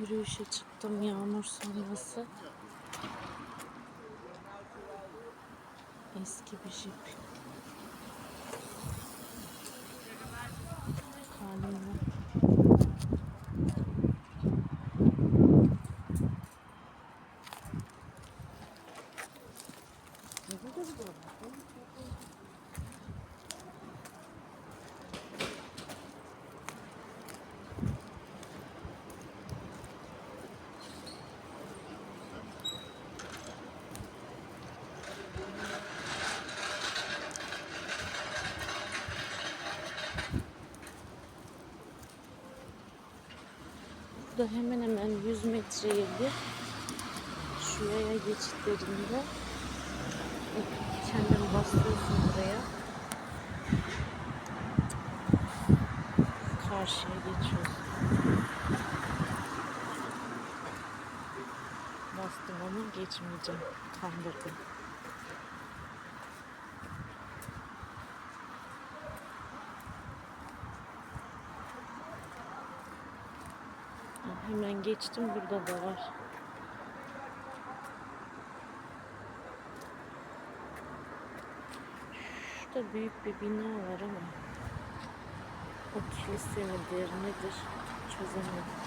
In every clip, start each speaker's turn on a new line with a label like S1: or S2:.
S1: Yürüyüşe çıktım yağmur sonrası. Eski bir jip. Burada hemen hemen 100 metreye bir şu yaya geçitlerinde kendini bastırıyorsun buraya. Karşıya geçiyorsun. Bastım ama geçmeyeceğim. Kandırdım. Hemen geçtim burada da var. Şurada büyük bir bina var ama o kilise midir nedir çözemedim.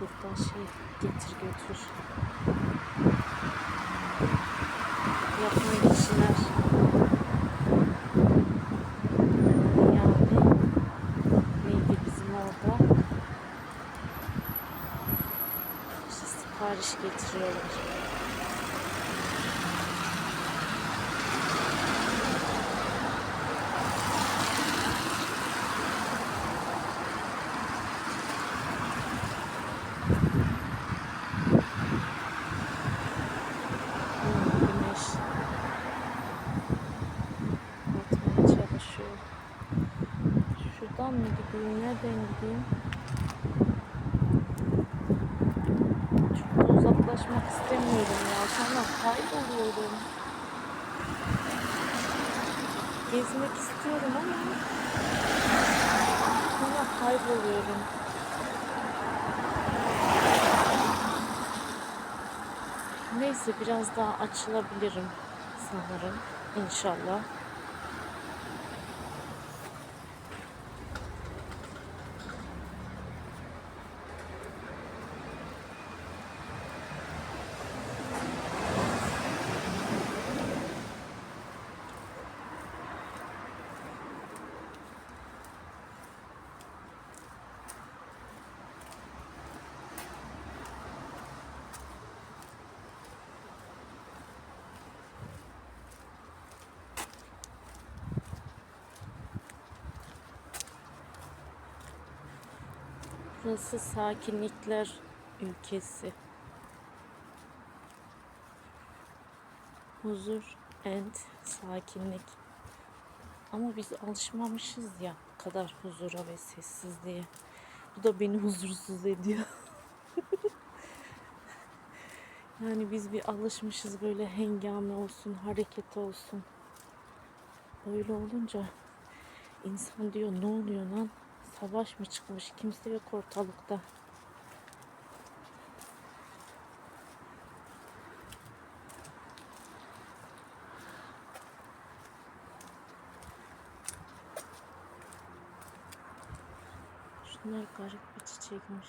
S1: Buradan şey getir götür yapan kişiler yani neydi bizim orada işte sipariş getiriyorlar. Hmm, Güneş batmaya çalışıyor. Şuradan mı gideyim? Nereden gideyim? Çok uzaklaşmak istemiyorum ya. Sonra kayboluyorum. Gezmek istiyorum ama sonra kayboluyorum. Neyse biraz daha açılabilirim sanırım. İnşallah. Burası sakinlikler ülkesi. Huzur and sakinlik. Ama biz alışmamışız ya bu kadar huzura ve sessizliğe. Bu da beni huzursuz ediyor. yani biz bir alışmışız böyle hengame olsun, hareket olsun. Öyle olunca insan diyor ne oluyor lan? Savaş mı çıkmış? Kimse yok ortalıkta. Şunlar garip bir çiçekmiş.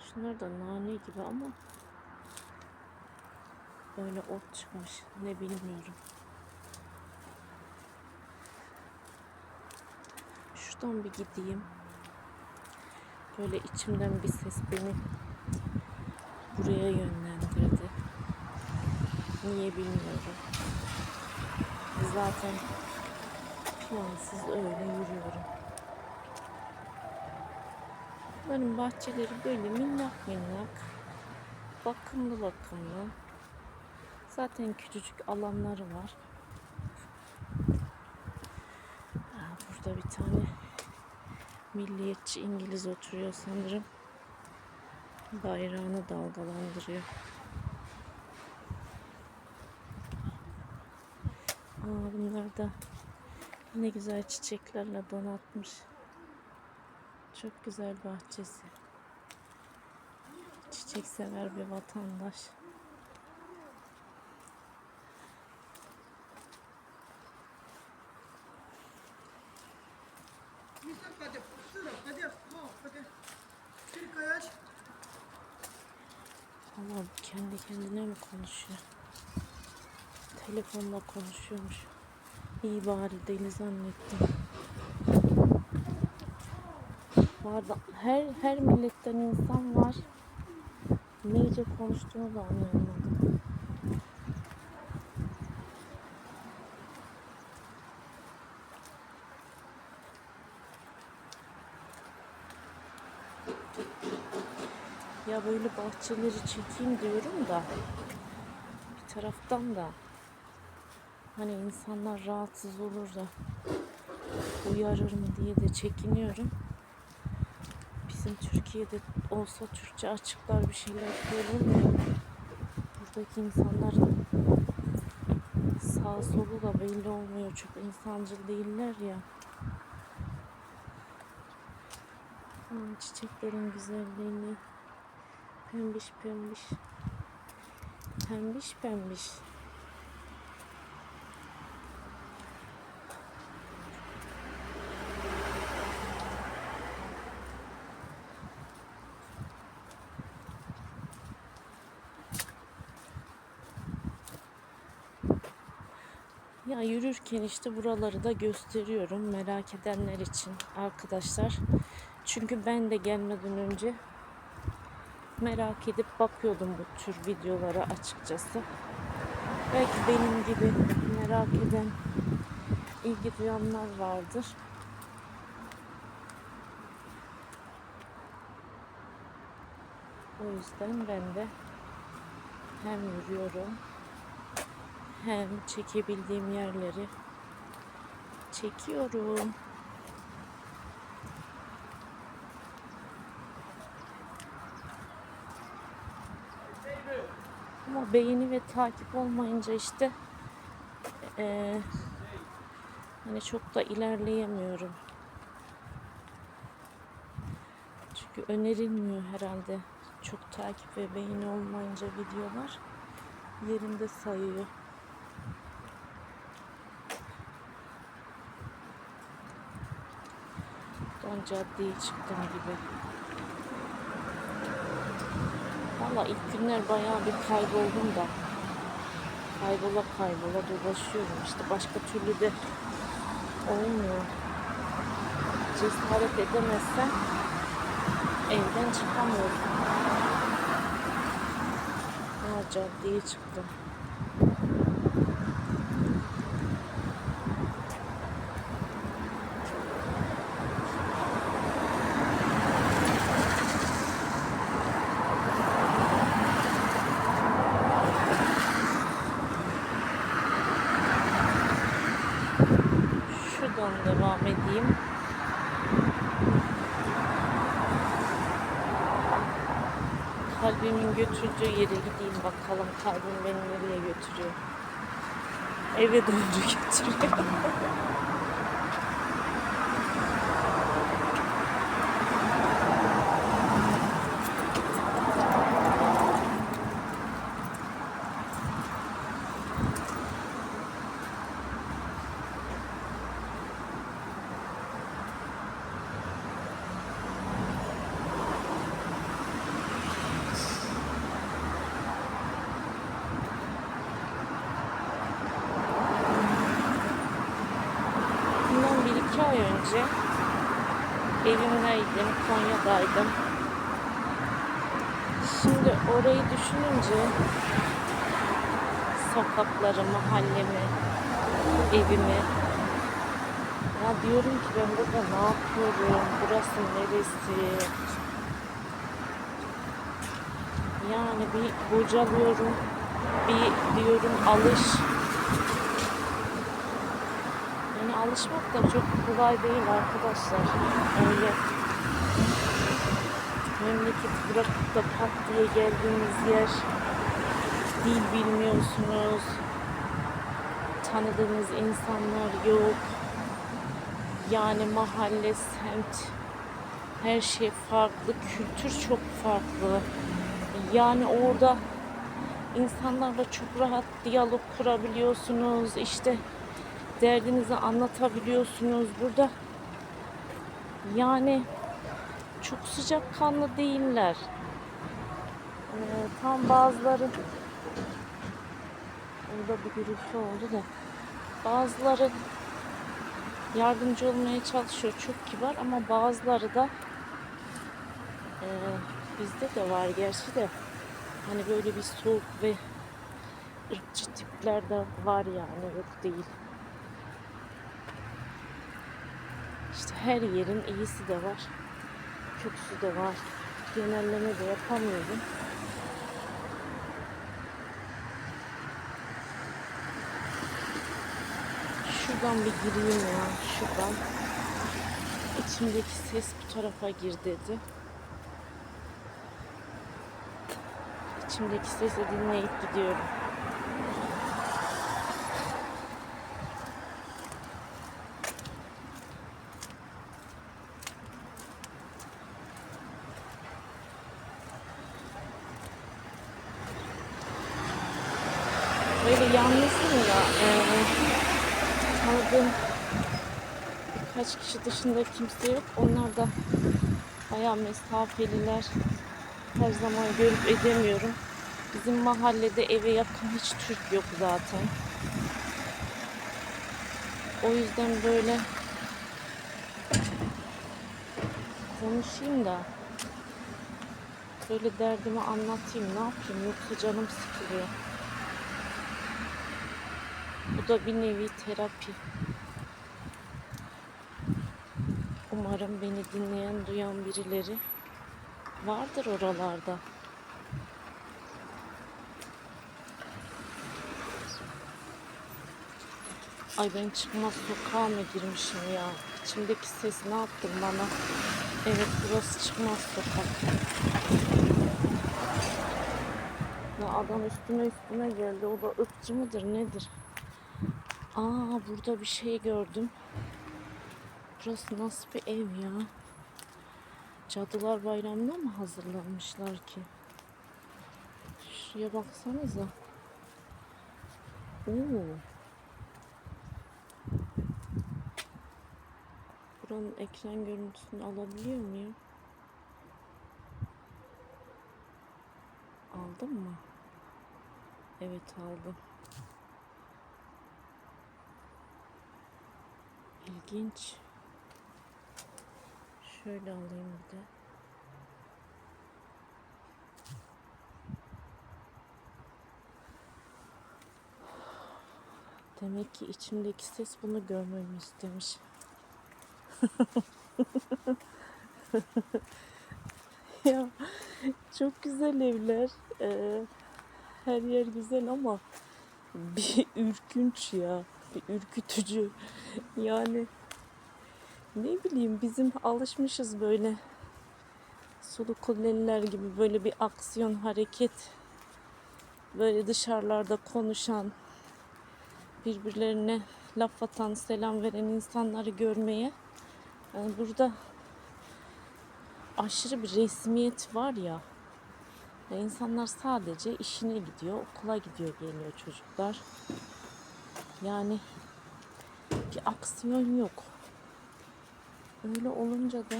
S1: Şunlar da nane gibi ama böyle ot çıkmış. Ne bilmiyorum. Şuradan bir gideyim. Böyle içimden bir ses beni buraya yönlendirdi. Niye bilmiyorum. Zaten plansız öyle yürüyorum. Bunların bahçeleri böyle minnak minnak. bakımlı bakımlı. Zaten küçücük alanları var. Burada bir tane milliyetçi İngiliz oturuyor sanırım. Bayrağını dalgalandırıyor. Aa, bunlar da ne güzel çiçeklerle donatmış. Çok güzel bahçesi. Çiçek sever bir vatandaş. Mi konuşuyor? Telefonla konuşuyormuş. İyi bari deli zannettim. Vardı. Her her milletten insan var. Neyce konuştuğunu da anlayamadım. Ya böyle bahçeleri çekeyim diyorum da taraftan da hani insanlar rahatsız olur da uyarır mı diye de çekiniyorum. Bizim Türkiye'de olsa Türkçe açıklar bir şeyler söylemiyor. Buradaki insanların sağ solu da belli olmuyor. Çok insancıl değiller ya. Çiçeklerin güzelliğini Pembiş pembiş. Pembiş pembiş. Ya yürürken işte buraları da gösteriyorum merak edenler için arkadaşlar. Çünkü ben de gelmeden önce merak edip bakıyordum bu tür videolara açıkçası. Belki benim gibi merak eden, ilgi duyanlar vardır. O yüzden ben de hem yürüyorum hem çekebildiğim yerleri çekiyorum. Ama beğeni ve takip olmayınca işte eee, hani çok da ilerleyemiyorum. Çünkü önerilmiyor herhalde. Çok takip ve beğeni olmayınca videolar yerinde sayıyor. Buradan caddeye çıktım gibi. Valla ilk günler bayağı bir kayboldum da. Kaybola kaybola dolaşıyorum işte. Başka türlü de olmuyor. Cesaret edemezsen evden çıkamıyorum. Ha, caddeye çıktım. Götürdüğü yere gideyim bakalım kalbim beni nereye götürüyor. Eve doğru götürüyor. Bundan bir iki ay önce evimdeydim, Konya'daydım. Şimdi orayı düşününce sokakları, mahallemi, evimi ya diyorum ki ben burada ne yapıyorum? Burası neresi? Yani bir bocalıyorum, bir diyorum alış. Yani alışmak da çok kolay değil arkadaşlar. Öyle memleketi bırakıp da pat diye geldiğiniz yer dil bilmiyorsunuz. Tanıdığınız insanlar yok. Yani mahalle, semt her şey farklı, kültür çok farklı. Yani orada insanlarla çok rahat diyalog kurabiliyorsunuz. İşte derdinizi anlatabiliyorsunuz. Burada yani çok sıcakkanlı değiller. Ee, tam bazıları orada bir gürültü oldu da bazıları yardımcı olmaya çalışıyor. Çok kibar ama bazıları da e, bizde de var gerçi de hani böyle bir soğuk ve ırkçı tipler de var yani yok değil. İşte her yerin iyisi de var. Kötüsü de var. Genelleme de yapamıyorum. Şuradan bir gireyim ya. Şuradan. İçimdeki ses bu tarafa gir dedi. İçimdeki sesi dinleyip gidiyorum. Böyle yalnızım ya. tanıdığım birkaç kişi dışında kimse yok. Onlar da bayağı mesafeliler. Her zaman görüp edemiyorum. Bizim mahallede eve yakın hiç Türk yok zaten. O yüzden böyle konuşayım da böyle derdimi anlatayım ne yapayım yoksa canım sıkılıyor. Bu da bir nevi terapi. Umarım beni dinleyen, duyan birileri vardır oralarda. Ay ben çıkmaz sokağa mı girmişim ya? İçimdeki ses ne yaptın bana? Evet burası çıkmaz sokak. Ya adam üstüne üstüne geldi. O da ırkçı mıdır nedir? Aa burada bir şey gördüm. Burası nasıl bir ev ya? Cadılar Bayramı'na mı hazırlanmışlar ki? Şuraya baksanıza. Oo. Buranın ekran görüntüsünü alabiliyor muyum? Aldım mı? Evet aldım. İlginç. Şöyle alayım bir de. Demek ki içimdeki ses bunu görmemi istemiş. ya çok güzel evler. Ee, her yer güzel ama bir ürkünç ya. Bir ürkütücü. Yani ne bileyim bizim alışmışız böyle sulu kuleliler gibi böyle bir aksiyon hareket böyle dışarılarda konuşan birbirlerine laf atan selam veren insanları görmeye yani burada aşırı bir resmiyet var ya insanlar sadece işine gidiyor okula gidiyor geliyor çocuklar yani bir aksiyon yok öyle olunca da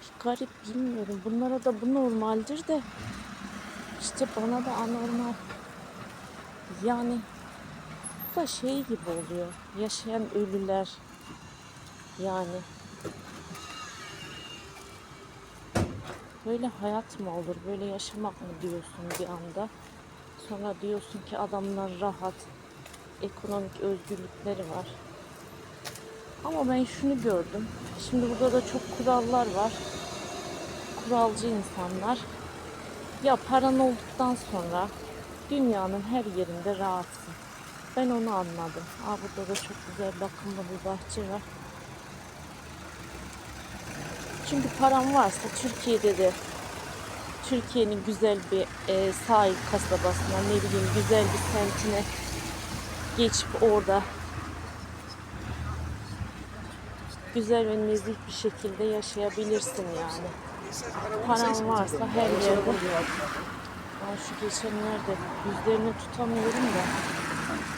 S1: bir garip bilmiyorum. Bunlara da bu normaldir de işte bana da anormal. Yani bu da şey gibi oluyor. Yaşayan ölüler. Yani böyle hayat mı olur? Böyle yaşamak mı diyorsun bir anda? Sonra diyorsun ki adamlar rahat, ekonomik özgürlükleri var. Ama ben şunu gördüm. Şimdi burada da çok kurallar var. Kuralcı insanlar. Ya paran olduktan sonra dünyanın her yerinde rahatsın. Ben onu anladım. Aa, burada da çok güzel bakımlı bir bahçe var. Çünkü param varsa Türkiye'de de Türkiye'nin güzel bir e, sahil kasabasına ne bileyim güzel bir semtine geçip orada güzel ve nezih bir şekilde yaşayabilirsin yani. Paran varsa her yerde. Ben şu geçenlerde yüzlerini tutamıyorum da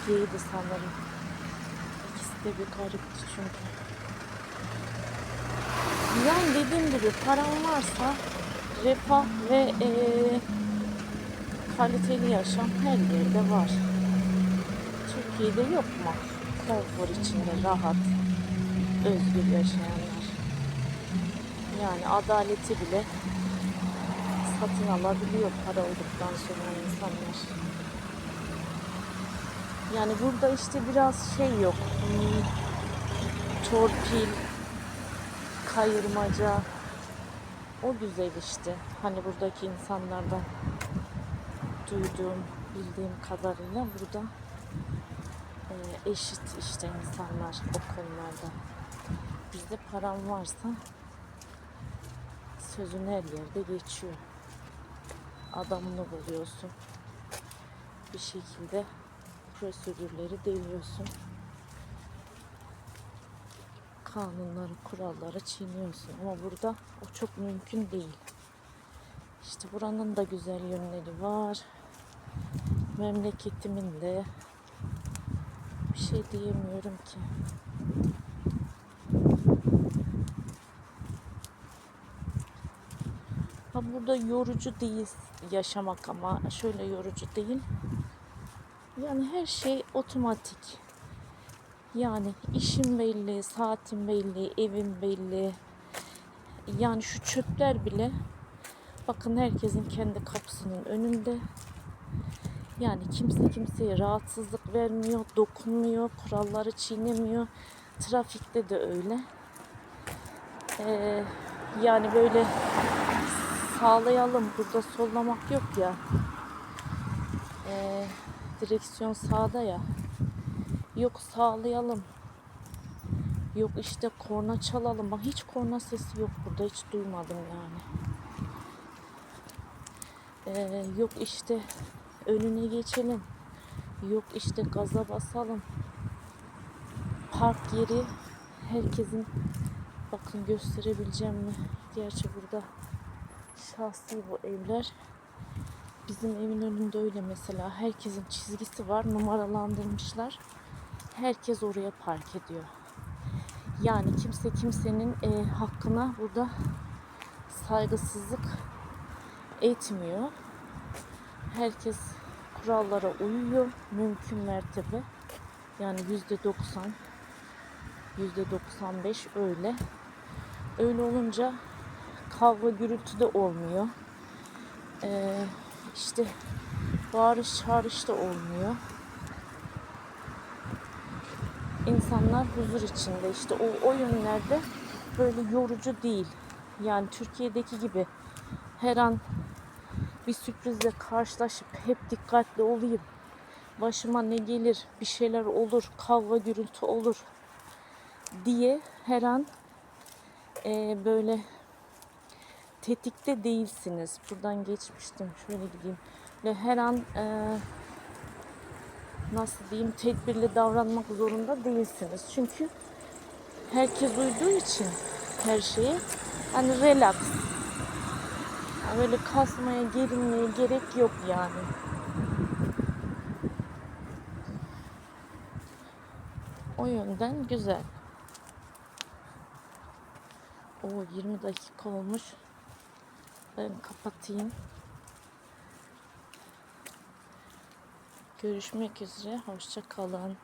S1: giydi sanırım. İkisi de bir garipti çünkü. Yani dediğim gibi paran varsa refah ve eee, kaliteli yaşam her yerde var. Türkiye'de yok mu? Konfor içinde rahat, özgür yaşayanlar. Yani adaleti bile satın alabiliyor para olduktan sonra insanlar. Yani burada işte biraz şey yok. Torpil, kayırmaca. O güzel işte. Hani buradaki insanlardan duyduğum, bildiğim kadarıyla burada eşit işte insanlar o konularda. Bizde param varsa sözün her yerde geçiyor. Adamını buluyorsun. Bir şekilde prosedürleri deliyorsun. Kanunları, kuralları çiğniyorsun. Ama burada o çok mümkün değil. İşte buranın da güzel yönleri var. Memleketimin de bir şey diyemiyorum ki. Ha burada yorucu değil yaşamak ama şöyle yorucu değil. Yani her şey otomatik. Yani işim belli, saatim belli, evim belli. Yani şu çöpler bile bakın herkesin kendi kapısının önünde. Yani kimse kimseye rahatsızlık vermiyor, dokunmuyor, kuralları çiğnemiyor. Trafikte de öyle. Ee, yani böyle sağlayalım. Burada sollamak yok ya. Ee, direksiyon sağda ya. Yok sağlayalım. Yok işte korna çalalım. Bak hiç korna sesi yok burada. Hiç duymadım yani. Ee, yok işte önüne geçelim. Yok işte gaza basalım. Park yeri herkesin bakın gösterebileceğim mi? Gerçi burada şahsi bu evler. Bizim evin önünde öyle mesela. Herkesin çizgisi var. Numaralandırmışlar. Herkes oraya park ediyor. Yani kimse kimsenin e, hakkına burada saygısızlık etmiyor. Herkes kurallara uyuyor. Mümkün mertebe. Yani yüzde doksan, yüzde doksan beş öyle. Öyle olunca kavga gürültü de olmuyor. Ee, işte bağırış çağırış da olmuyor. İnsanlar huzur içinde işte o, o yönlerde böyle yorucu değil. Yani Türkiye'deki gibi her an bir sürprizle karşılaşıp hep dikkatli olayım. Başıma ne gelir, bir şeyler olur, kavga gürültü olur diye her an e, böyle tetikte değilsiniz. Buradan geçmiştim. Şöyle gideyim. Ve her an e, nasıl diyeyim tedbirli davranmak zorunda değilsiniz. Çünkü herkes uyduğu için her şeye hani relax. Böyle kasmaya, gerilmeye gerek yok yani. O yönden güzel. O 20 dakika olmuş. Ben kapatayım. Görüşmek üzere. Hoşça kalın.